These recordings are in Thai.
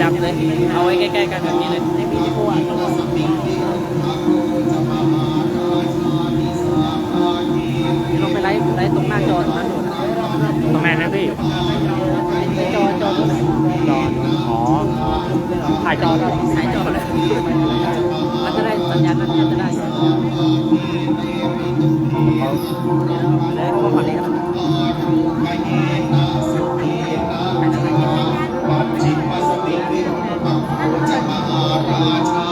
จับเลย เอาไว้ใกล้ๆกันแบบนี้เลยให้พี่ที่พูดอะลงไปไลฟ์ไลฟ์ตรงหน้าจอตรงนั้นดูนะตรงไหนนะพี่ไอ้จอจอตรงไหนจออ๋อถ่ายจอได้สายจอเลยมันจะได้สัญญาณนั้นจะได้แล้วก็ฝั่งนี้ครับ 我们在马拉喀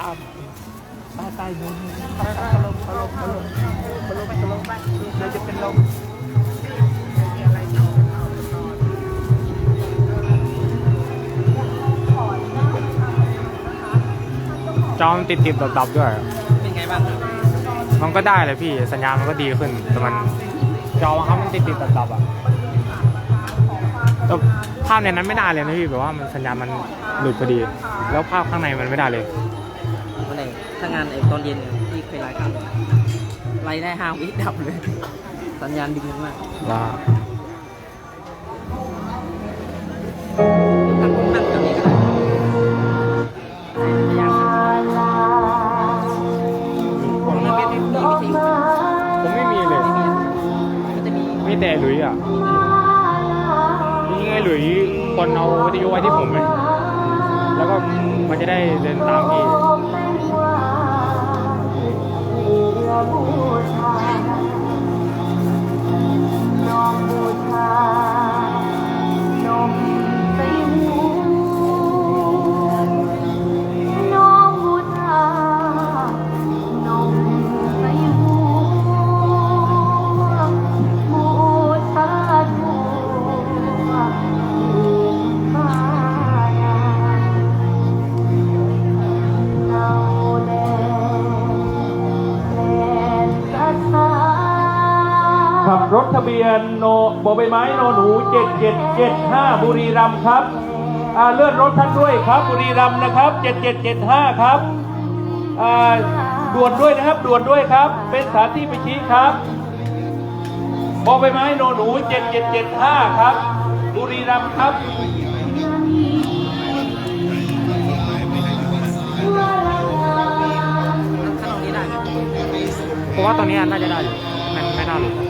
เดินคือตั้มใต้ใต้นู้นเขาลงเขาลงเขาลงเขาลงไปเขาลงไปเดี๋ยวจะเป็นลมจอมติดติดๆดับๆด้วย เป็นไงบ้างมันก็ได้เลยพี่ สัญญาณมันก็ดีขึ้น แต่มันจอบางครั้งมันติดติดๆดับๆอะแต่ภาพในนั้นไม่ได้เลยนะพี่แบบว่ามันสัญญาณมันหลุดพอดี แล้วภาพข้างในมันไม่ได้เลย ถ้างานไอ้ตอนเย็นเนี่ยที่เคยไลฟ์ครับไลฟ์ได้ห้าวิดับเลย สัญญาณดีมากว่านั่งนั่งตรงนี้ก็ได้พยายามผมมีวิธีมีวิธีผมไม่มีเลย ก็จะมีมีแต่หลุยอะนี่ไงหลุยคนเอาวิทยุไว้ที่ผมเลยแล้วก็มันจะได้เดินตามพี่ บูชาน้องบูชา ทะเบียนโนบอใบไม้โนหนู 7775 บุรีรัมย์ครับเลื่อนรถท่านด้วยครับบุรีรัมย์นะครับ 7775 ครับด่วนด้วยนะครับด่วนด้วยครับ เป็นสถานที่ไปชี้ครับบอใบไม้โนหนู 7775 ครับ บุรีรัมย์ครับเพราะว่าตอนนี้น่าจะได้ไม่ไม่น่าหลุด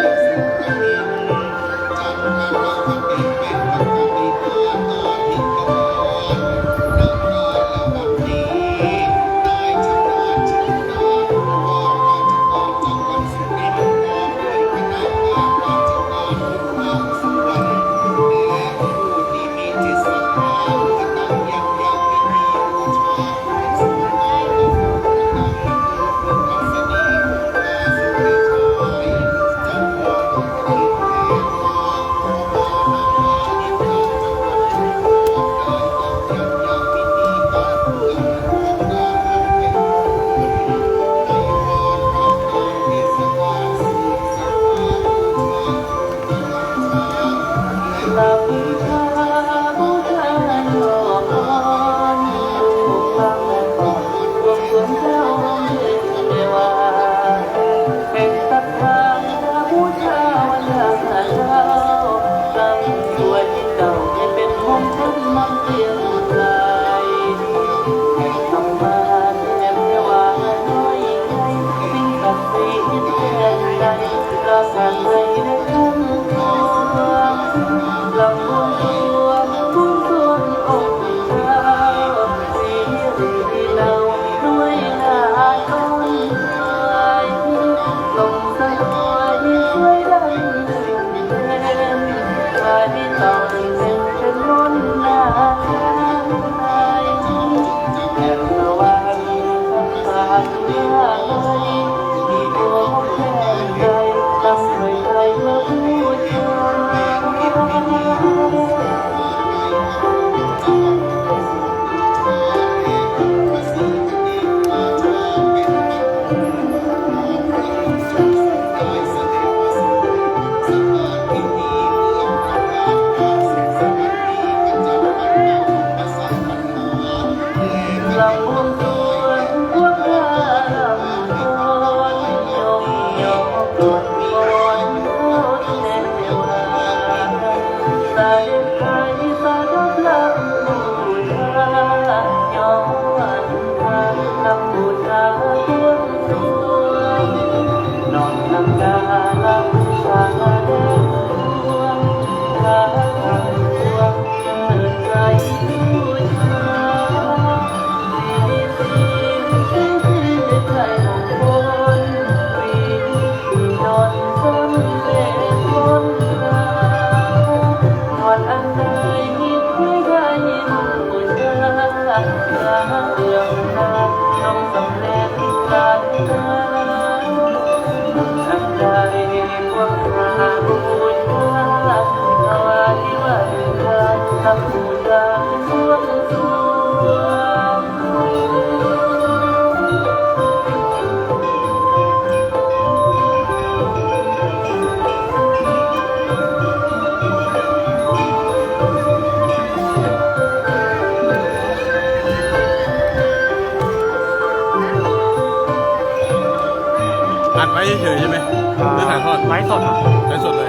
Thank you. เไว้เฉยใช่ไหมไม่ถ่ายทอดไลฟ์สดครัไลฟ์สดเลย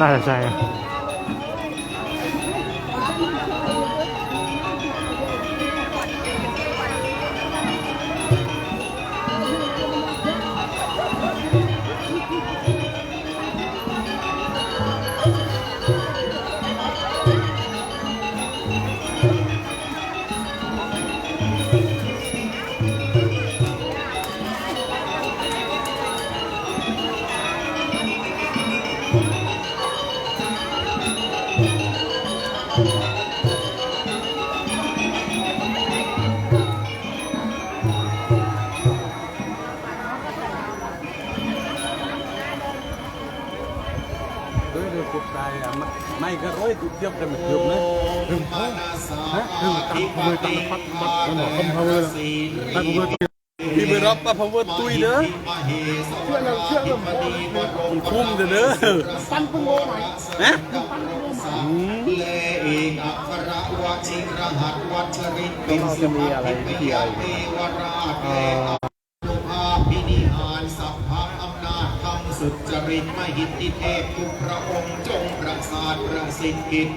น่าจะ mày cái rối tụi tiếp ra một chục nữa. ถึงมานาสาฮะถึงตังค์ขโมยตังพัดพัดมันบอกคำพาวเวอร์ตังค์ขโมยตังค์ Thì mới rót ba power tui nữa. เชื่อเราเชื่อเรา Mình khum rồi nữa. ปั้นปงโง่หน่อย Hả? เลเอกอัครวชิรหัสวัชรินเป็นสิมะพิพยาเทวราชเทอนุภ ริตมหิทธิเทพทุกพระองค์จงประสาทประสิทธิ์กิจ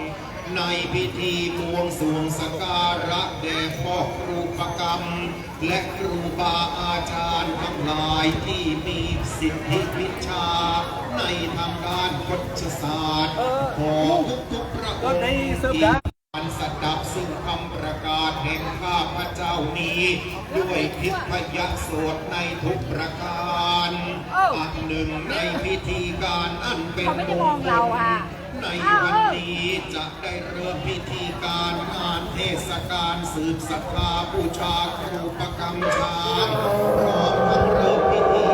ในพิธีบวงสรวงสกการะแด่พ่อครูประกรรม และครูบาอาจารย์ทั้งหลายที่มีสิทธิวิชา ในทางด้านกฎศาสตร์ขอทุกๆพระองค์ที่การ สดับซึ่งคำประกาศแห่งข้าพระเจ้านี้ ด้วยทิพยโสดในทุกประการอันหนึ่งในพิธีการอันเป็นเขาไม่ได้มองเราอะในวันนี้จะได้เริ่มพิธีการงานเทศกาลสืบศรัทธาบูชาครูประกรรมช้างพร้อมทั้งเริ่มพิธี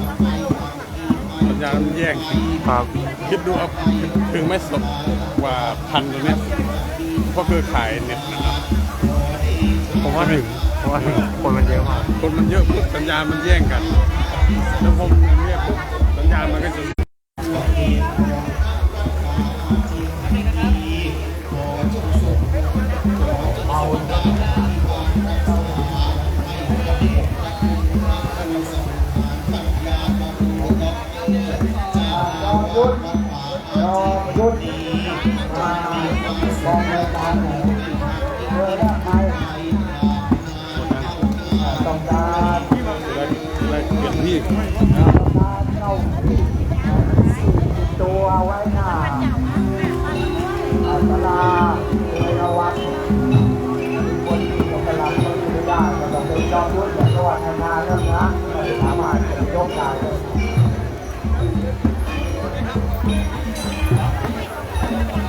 มาสักเครื่องสัญญาณมันแย่งครับคิดดูเอาถึงไม่สดกว่าพันตรงเนี้ยเพราะคือขายเน็ตนะครับผมว่าถึงเพราะว่าคนมันเยอะมาก คนมันเยอะปุ๊บสัญญาณมันแย่งกันแล้วผมเรียกปุ๊บสัญญาณมันก็จะ อะไรเปลี่ยนที่ตัวไว้หน้าอัตลาเอราวัณคนที่กกำลังไม่ได้ก็ต้องเป็นจอมยุทธแต่ก็ว่าทำงานเรื่องนะสามารถยกได้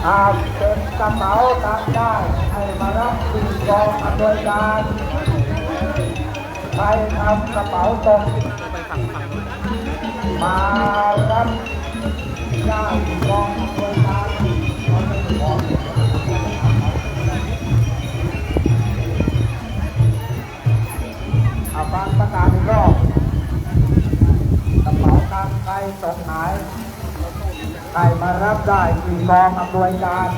หากเป็นกระเป๋าตังค์ได้ให้มารับสิ่กองอำนวยการใครทำกระเป๋าตกมารับได้กองอำนวยการ ได้ที่กองอำนวยการ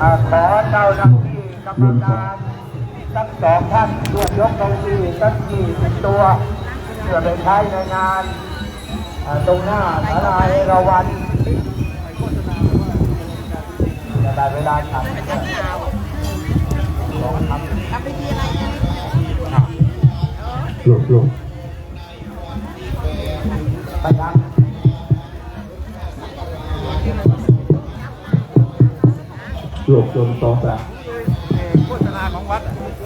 อ่าขอเจ้าหน้าที่กรรมการทั้งสองท่านร่วมยกเก้าอี้สักกี่สิบตัวเพื่อไปใช้ในงานอ่าตรงหน้าสาราเอราวันจะได้เวลาฉันลองทำเอาไปดีอะไรกันหลบหลบ ไปยังหลบจนสองสาม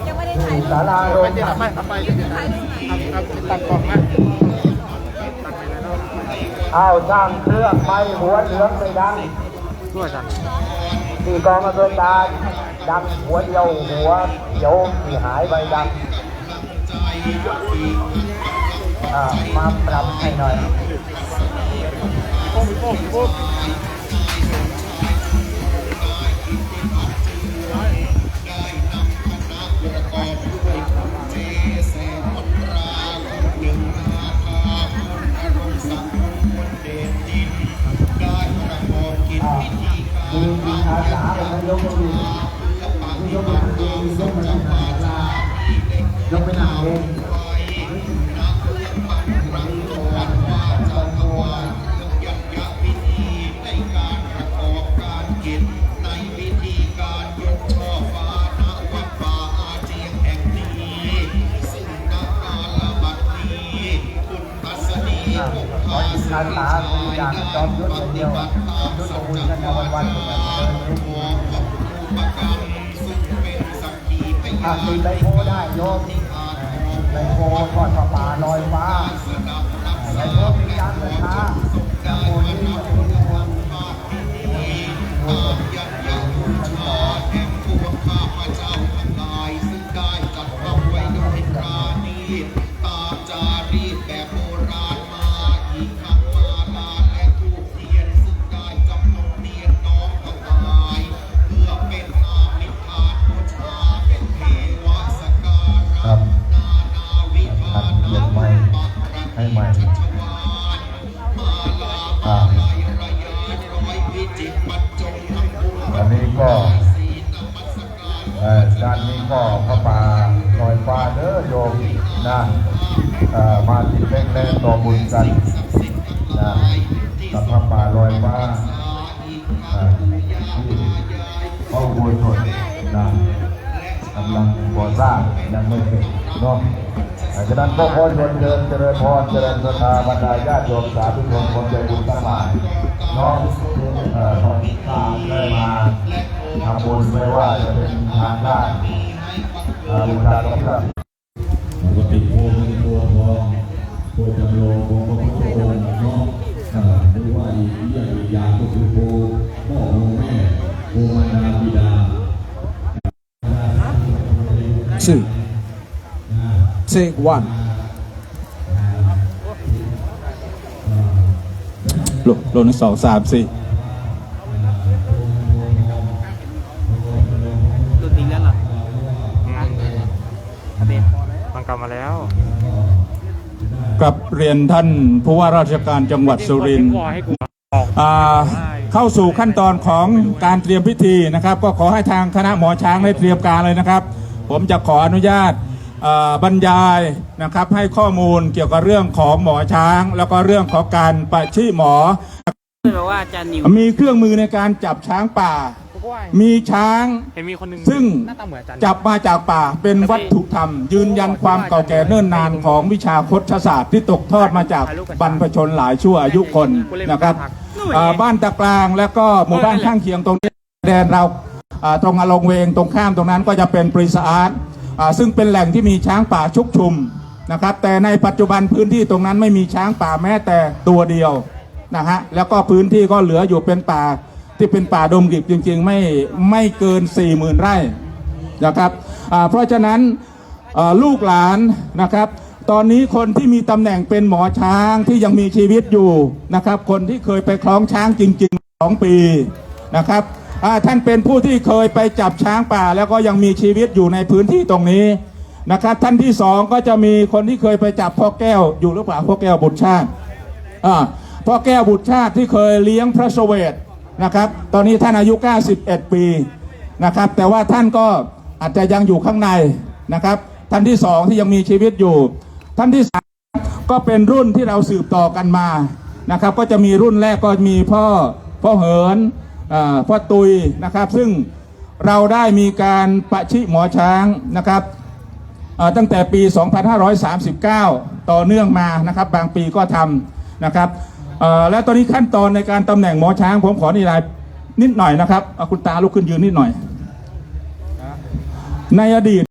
ยังไม่ได้ถ่ายรูปศาลาโรงทานถ่ายรูปไหนเอาสร้างเครื่องไม้หัวเหลืองไปดังช่วยกันที่กองอำนวยการดังหัวเดียวหัวเดียวที่หายไปดังอ่ามาปรับให้หน่อย มีมีอาสาเป็นนายกก็มียกไปนั่งเองยกไปนั่งศาลยกไปนั่งเอง นั่งม่เสร็จเนาะฉะนั้นก็ขอชวนเชิญเจริญพรเจริญศรัทธาบรรดาญาติโยมสาธุชนคนใจบุญทั้งหลายน้องเอ่อทองตามได้มาทำบุญไม่ว่าจะเป็นทางด้านเอ่อบุญทานที่เราปกติโพเงินโพทองโพจำลองของพระพุทธองค์เนาะอ่าหรือว่าอีกอย่างอีกอย่างก็คือโพธิ์พ่อโพแม่โพธิ์มารดาบิดา two take one โลโลหนึ่งสองสามสี่หลุดอีกแล้วเหรออะอาเบนมันกลับมาแล้วกลับเรียนท่านผู้ว่าราชการจังหวัดสุรินทร์วอให้กูออกอ่าเข้าสู่ขั้นตอนของการเตรียมพิธีนะครับ ก็ขอให้ทางคณะหมอช้างได้เตรียมการเลยนะครับ ผมจะขออนุญาตอ่า บรรยายนะครับให้ข้อมูลเกี่ยวกับเรื่องของหมอช้าง แล้วก็เรื่องของการปะชีหมอเลยบอกว่าอาจารย์นิวมีเครื่องมือในการจับช้างป่า มีช้างเห็นมีคนหนึ่งซึ่งหน้าตาเหมือนอาจารย์จับมาจากป่าเป็นวัตถุธรรม ยืนยันความเก่าแก่เนิ่นนานของวิชาคชศาสตร์ที่ตกทอดมาจากบรรพชนหลายชั่วอายุคนนะครับอ่าบ้านตะกลางแล้วก็หมู่บ้านข้างเคียงตรงนี้แดนเราอ่าตรงอลงเวงตรงข้ามตรงนั้นก็จะเป็นปริสอาร์ตอ่า ซึ่งเป็นแหล่งที่มีช้างป่าชุกชุมนะครับ แต่ในปัจจุบันพื้นที่ตรงนั้นไม่มีช้างป่าแม้แต่ตัวเดียวนะฮะแล้วก็พื้นที่ก็เหลืออยู่เป็นป่าที่เป็นป่าดงดิบจริง ๆ ไม่ไม่เกิน 4 0,000 ไร่นะครับเพราะฉะนั้นลูกหลานนะครับ ตอนนี้คนที่มีตำแหน่งเป็นหมอช้างที่ยังมีชีวิตอยู่นะครับ คนที่เคยไปคล้องช้างจริงๆสองปีนะครับ ท่านเป็นผู้ที่เคยไปจับช้างป่า แล้วก็ยังมีชีวิตอยู่ในพื้นที่ตรงนี้นะครับ ท่านที่สองก็จะมีคนที่เคยไปจับพ่อแก้วอยู่หรือเปล่าพ่อแก้วบุตรชาติพ่อแก้วบุตรชาติที่เคยเลี้ยงพระเวตนะครับ ตอนนี้ท่านอายุ 91 ปีนะครับ แต่ว่าท่านก็อาจจะยังอยู่ข้างในนะครับ ท่านที่สองที่ยังมีชีวิตอยู่ ท่านที่สามก็เป็นรุ่นที่เราสืบต่อกันมานะครับ ก็จะมีรุ่นแรกก็มีพ่อพ่อเหิน พ่อตุยนะครับ ซึ่งเราได้มีการประชิหมอช้างนะครับตั้งแต่ปี 2539 ต่อเนื่องมานะครับ บางปีก็ทำนะครับและตอนนี้ขั้นตอนในการตำแหน่งหมอช้างผมขอนิรายนิดหน่อยนะครับเอาคุณตาลุกขึ้นยืนนิดหน่อย ในอดีต